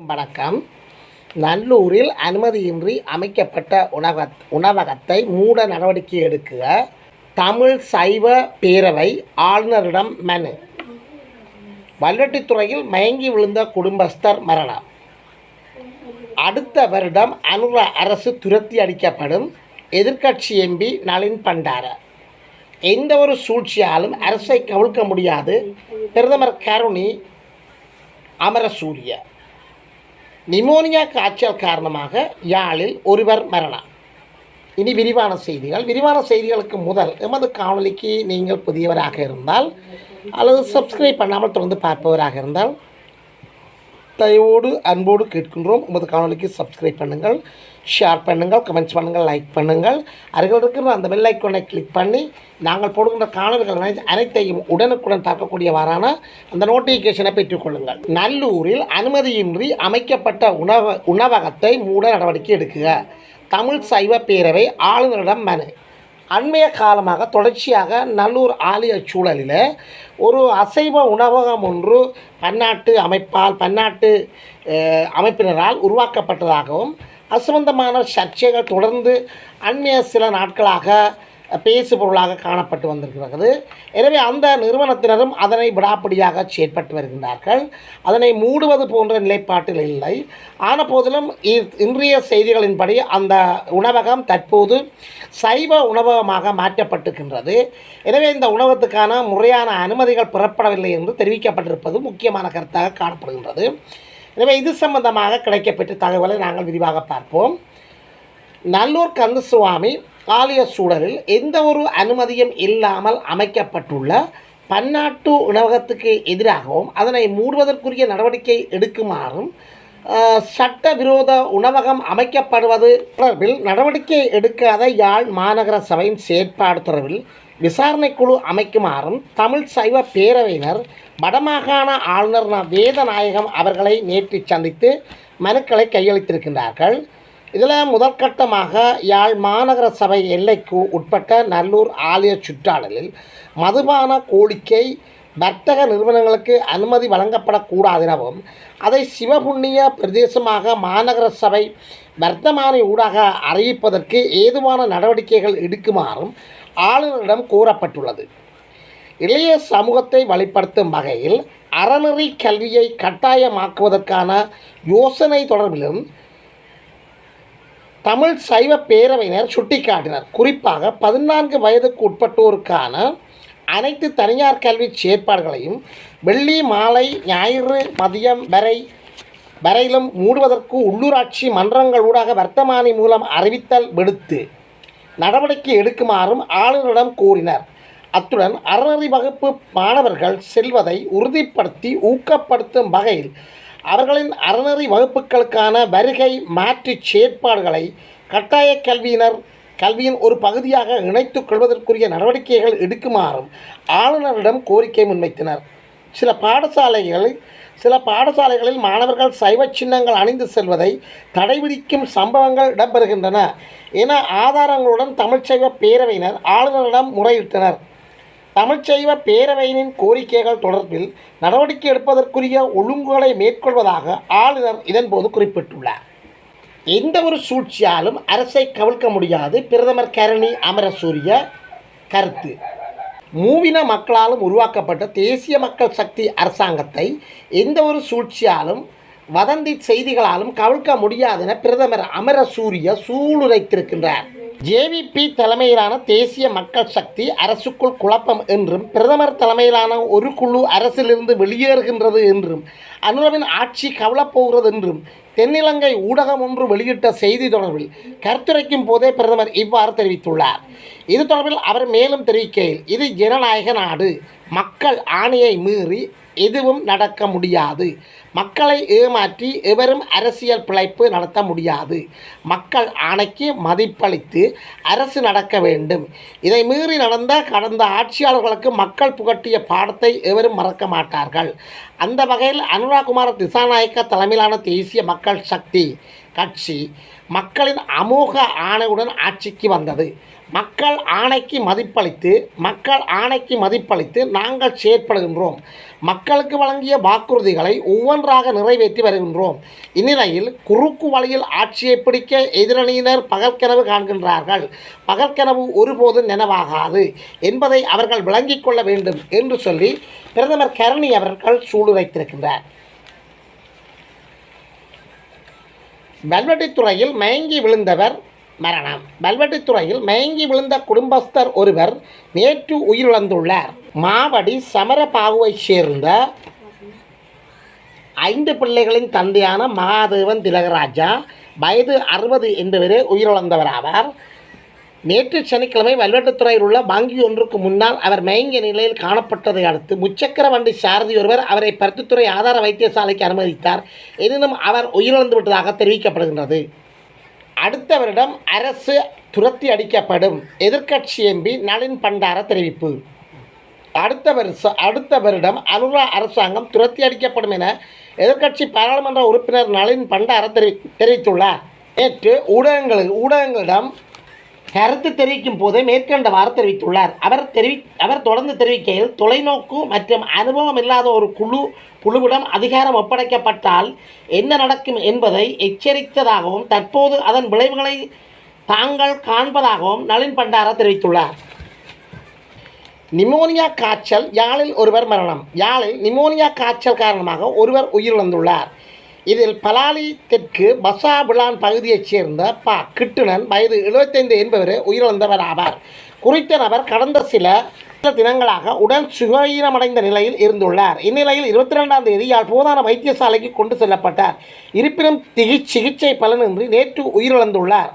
வணக்கம். நல்லூரில் அனுமதியின்றி அமைக்கப்பட்ட உணவ உணவகத்தை மூட நடவடிக்கை எடுக்க தமிழ் சைவ பேரவை ஆளுநரிடம் மனு. வல்வெட்டித்துறையில் மயங்கி விழுந்த குடும்பஸ்தர் மரணம். அடுத்த வருடம் அனுர அரசு துரத்தி அடிக்கப்படும் எதிர்க்கட்சி எம்பி நளின் பண்டார. எந்த ஒரு சூழ்ச்சியாலும் அரசை கவிழ்க்க முடியாது. பிரதமர் கருணி அமரசூரிய. நிமோனியா காய்ச்சல் காரணமாக யாழில் ஒருவர் மரணம். இனி விரிவான செய்திகள். விரிவான செய்திகளுக்கு முதல் எமது காணொலிக்கு நீங்கள் புதியவராக இருந்தால் அல்லது சப்ஸ்கிரைப் பண்ணாமல் தொடர்ந்து பார்ப்பவராக இருந்தால் கட்டாயோடு அன்போடு கேட்கின்றோம். உமது காணொலிக்கு சப்ஸ்கிரைப் பண்ணுங்கள் ஷேர் பண்ணுங்கள் கமெண்ட்ஸ் பண்ணுங்கள் லைக் பண்ணுங்கள். அருகில் இருக்கிற அந்த பெல் ஐக்கோனை கிளிக் பண்ணி நாங்கள் போடுகின்ற காணொலிகள் அனைத்தையும் உடனுக்குடன் தாக்கக்கூடியவாறான அந்த நோட்டிஃபிகேஷனை பெற்றுக்கொள்ளுங்கள். நல்லூரில் அனுமதியின்றி அமைக்கப்பட்ட உணவ உணவகத்தை மூட நடவடிக்கை எடுக்குக தமிழ் சைவ பேரவை ஆளுநரிடம் மனு. அண்மைய காலமாக தொடர்ச்சியாக நல்லூர் ஆலய சூழலில் ஒரு அசைவ உணவகம் ஒன்று பன்னாட்டு அமைப்பால் பன்னாட்டு அமைப்பினரால் உருவாக்கப்பட்டதாகவும் அசம்பந்தமான சர்ச்சைகள் தொடர்ந்து அண்மைய சில நாட்களாக பேசு பொருளாக காணப்பட்டு வந்திருக்கிறது. எனவே அந்த நிறுவனத்தினரும் அதனை விடாப்படியாக செயற்பட்டு வருகின்றார்கள். அதனை மூடுவது போன்ற நிலைப்பாட்டில் இல்லை. ஆன போதிலும் இ- இன்றைய செய்திகளின்படி அந்த உணவகம் தற்போது சைவ உணவகமாக மாற்றப்பட்டிருக்கின்றது. எனவே இந்த உணவகத்துக்கான முறையான அனுமதிகள் பெறப்படவில்லை என்று தெரிவிக்கப்பட்டிருப்பது முக்கியமான கருத்தாக காணப்படுகின்றது. எனவே இது சம்பந்தமாக கிடைக்கப்பெற்ற தகவலை நாங்கள் விரிவாக பார்ப்போம். நல்லூர் கந்தசுவாமி ஆலய சூழலில் எந்த ஒரு அனுமதியும் இல்லாமல் அமைக்கப்பட்டுள்ள பன்னாட்டு உணவகத்துக்கு எதிராகவும் அதனை மூடுவதற்குரிய நடவடிக்கை எடுக்குமாறும் சட்டவிரோத உணவகம் அமைக்கப்படுவது தொடர்பில் நடவடிக்கை எடுக்காத யாழ் மாநகர சபையின் செயற்பாடு தொடர்பில் விசாரணைக்குழு அமைக்குமாறும் தமிழ் சைவ பேரவையினர் வடமாகாண ஆளுநர் ந. வேதநாயகம் அவர்களை நேற்று சந்தித்து மனுக்களை கையளித்திருக்கின்றார்கள் இதில் முதற்கட்டமாக யாழ் மாநகர சபை எல்லைக்கு உட்பட்ட நல்லூர் ஆலய சுற்றாடலில் மதுபான கோரிக்கை வர்த்தக நிறுவனங்களுக்கு அனுமதி வழங்கப்படக்கூடாது எனவும் அதை சிவபுண்ணிய பிரதேசமாக மாநகர சபை வர்த்தமானி ஊடாக அறிவிப்பதற்கு ஏதுவான நடவடிக்கைகள் எடுக்குமாறும் ஆளுநரிடம் கூறப்பட்டுள்ளது. இளைய சமூகத்தை வழிப்படுத்தும் வகையில் அறநெறி கல்வியை கட்டாயமாக்குவதற்கான யோசனை தொடர்பிலும் தமிழ் சைவ பேரவையினர் சுட்டிக்காட்டினர். குறிப்பாக பதினான்கு வயதுக்கு உட்பட்டோருக்கான அனைத்து தனியார் கல்வி செயற்பாடுகளையும் வெள்ளி மாலை ஞாயிறு மதியம் வரை வரையிலும் மூடுவதற்கு உள்ளூராட்சி மன்றங்களூடாக வர்த்தமானி மூலம் அறிவித்தல் விடுத்து நடவடிக்கை எடுக்குமாறும் ஆளுநரிடம் கூறினர் அத்துடன் அறநெறி வகுப்பு மாணவர்கள் செல்வதை உறுதிப்படுத்தி ஊக்கப்படுத்தும் வகையில் அவர்களின் அறநெறி வகுப்புகளுக்கான வருகை மாற்றுச் செயற்பாடுகளை கட்டாய கல்வியினர் கல்வியின் ஒரு பகுதியாக இணைத்துக் கொள்வதற்குரிய நடவடிக்கைகள் எடுக்குமாறும் ஆளுநரிடம் கோரிக்கை முன்வைத்தனர். சில பாடசாலைகளில் சில பாடசாலைகளில் மாணவர்கள் சைவ சின்னங்கள் அணிந்து செல்வதை தடை விதிக்கும் சம்பவங்கள் இடம்பெறுகின்றன. என ஆதாரங்களுடன் தமிழ்ச்சைவ பேரவையினர் ஆளுநரிடம் முறையிட்டனர். தமிழ்ச்சைவ பேரவையினின் கோரிக்கைகள் தொடர்பில் நடவடிக்கை எடுப்பதற்குரிய ஒழுங்குகளை மேற்கொள்வதாக ஆளுநர் இதன்போது குறிப்பிட்டுள்ளார். எந்த ஒரு சூழ்ச்சியாலும் அரசை கவிழ்க்க முடியாது. பிரதமர் கரணி அமரசூரிய கருத்து. மூவின மக்களாலும் உருவாக்கப்பட்ட தேசிய மக்கள் சக்தி அரசாங்கத்தை எந்த ஒரு சூழ்ச்சியாலும் வதந்தி செய்திகளாலும் கவிழ்க்க முடியாது என பிரதமர் அமரசூரிய சூளுரைத்திருக்கின்றார். ஜேவிபி தலைமையிலான தேசிய மக்கள் சக்தி அரசுக்குள் குழப்பம் என்றும் பிரதமர் தலைமையிலான ஒரு குழு அரசிலிருந்து வெளியேறுகின்றது என்றும் அனுரவின் ஆட்சி கவலப்போகிறது என்றும் தென்னிலங்கை ஊடகம் ஒன்று வெளியிட்ட செய்தி தொடர்பில் கருத்துரைக்கும் போதே பிரதமர் இவ்வாறு தெரிவித்துள்ளார். இது தொடர்பில் அவர் மேலும் தெரிவிக்கையில் இது ஜனநாயக நாடு. மக்கள் ஆணையை மீறி எதுவும் நடக்க முடியாது. மக்களை ஏமாற்றி எவரும் அரசியல் பிழைப்பு நடத்த முடியாது. மக்கள் ஆணைக்கு மதிப்பளித்து அரசு நடக்க வேண்டும். இதை மீறி நடந்த கடந்த ஆட்சியாளர்களுக்கு மக்கள் புகட்டிய பாடத்தை எவரும் மறக்க மாட்டார்கள். அந்த வகையில் அனுராகுமார திசாநாயக்க தலைமையிலான தேசிய மக்கள் சக்தி கட்சி மக்களின் அமோக ஆணையுடன் ஆட்சிக்கு வந்தது. மக்கள் ஆணைக்கு மதிப்பளித்து மக்கள் ஆணைக்கு மதிப்பளித்து நாங்கள் செயற்படுகின்றோம். மக்களுக்கு வழங்கிய வாக்குறுதிகளை ஒவ்வொன்றாக நிறைவேற்றி வருகின்றோம். இந்நிலையில் குறுக்கு வழியில் ஆட்சியை பிடிக்க எதிரணியினர் பகற்கனவு காண்கின்றார்கள். பகற்கனவு ஒருபோதும் நினைவாகாது என்பதை அவர்கள் விளங்கிக் கொள்ள வேண்டும் என்று சொல்லி பிரதமர் கரணி அவர்கள் சூடு வைத்திருக்கின்றார் வல்வெட்டித்துறையில் மயங்கி விழுந்தவர் மரணம். வல்வெட்டித்துறையில் மயங்கி விழுந்த குடும்பஸ்தர் ஒருவர் நேற்று உயிரிழந்துள்ளார். மாவடி சமரபாகுவைச் சேர்ந்த ஐந்து பிள்ளைகளின் தந்தையான மகாதேவன் திலகராஜா வயது அறுபது என்பவரே உயிரிழந்தவர் ஆவார் நேற்று சனிக்கிழமை வல்வெட்டுத்துறையில் உள்ள வங்கி ஒன்றுக்கு முன்னால் அவர் மயங்கிய நிலையில் காணப்பட்டதை அடுத்து முச்சக்கர வண்டி சாரதி ஒருவர் அவரை பருத்தித்துறை ஆதார வைத்தியசாலைக்கு அனுமதித்தார். எனினும் அவர் உயிரிழந்து விட்டதாக தெரிவிக்கப்படுகின்றது. அடுத்த வருடம் அரசு துரத்தி அடிக்கப்படும் எதிர்க்கட்சி எம்பி நளின் பண்டார தெரிவிப்பு. அடுத்த வருஷம் அடுத்த வருடம் அனுரா அரசாங்கம் துரத்தி அடிக்கப்படும் என எதிர்க்கட்சி பாராளுமன்ற உறுப்பினர் நளின் பண்டார தெரி தெரிவித்துள்ளார். நேற்று ஊடகங்கள் ஊடகங்களிடம் கருத்து தெரிவிக்கும் போது மேற்கண்டவாறு தெரிவித்துள்ளார். அவர் தெரிவி அவர் தொடர்ந்து தெரிவிக்கையில் தொலைநோக்கு மற்றும் அனுபவம் இல்லாத ஒரு குழு குழுவிடம் அதிகாரம் ஒப்படைக்கப்பட்டால் என்ன நடக்கும் என்பதை எச்சரித்ததாகவும் தற்போது அதன் விளைவுகளை தாங்கள் காண்பதாகவும் நளின் பண்டார தெரிவித்துள்ளார். நிமோனியா காய்ச்சல் யாழில் ஒருவர் மரணம். யாழில் நிமோனியா காய்ச்சல் காரணமாக ஒருவர் உயிரிழந்துள்ளார். இதில் பலாலி தெற்கு பசாபிளான் பகுதியைச் சேர்ந்த ப கிட்டுணன் வயது 75 என்பவர் உயிரிழந்தவர் ஆவார். குறித்த நபர் கடந்த சில தினங்களாக உடல் சுகீனமடைந்த நிலையில் இருந்துள்ளார். இந்நிலையில் இருபத்தி ரெண்டாம் தேதி யாழ் போதான வைத்தியசாலைக்கு கொண்டு செல்லப்பட்டார். இருப்பினும் திகி சிகிச்சை பலனின்றி நேற்று உயிரிழந்துள்ளார்.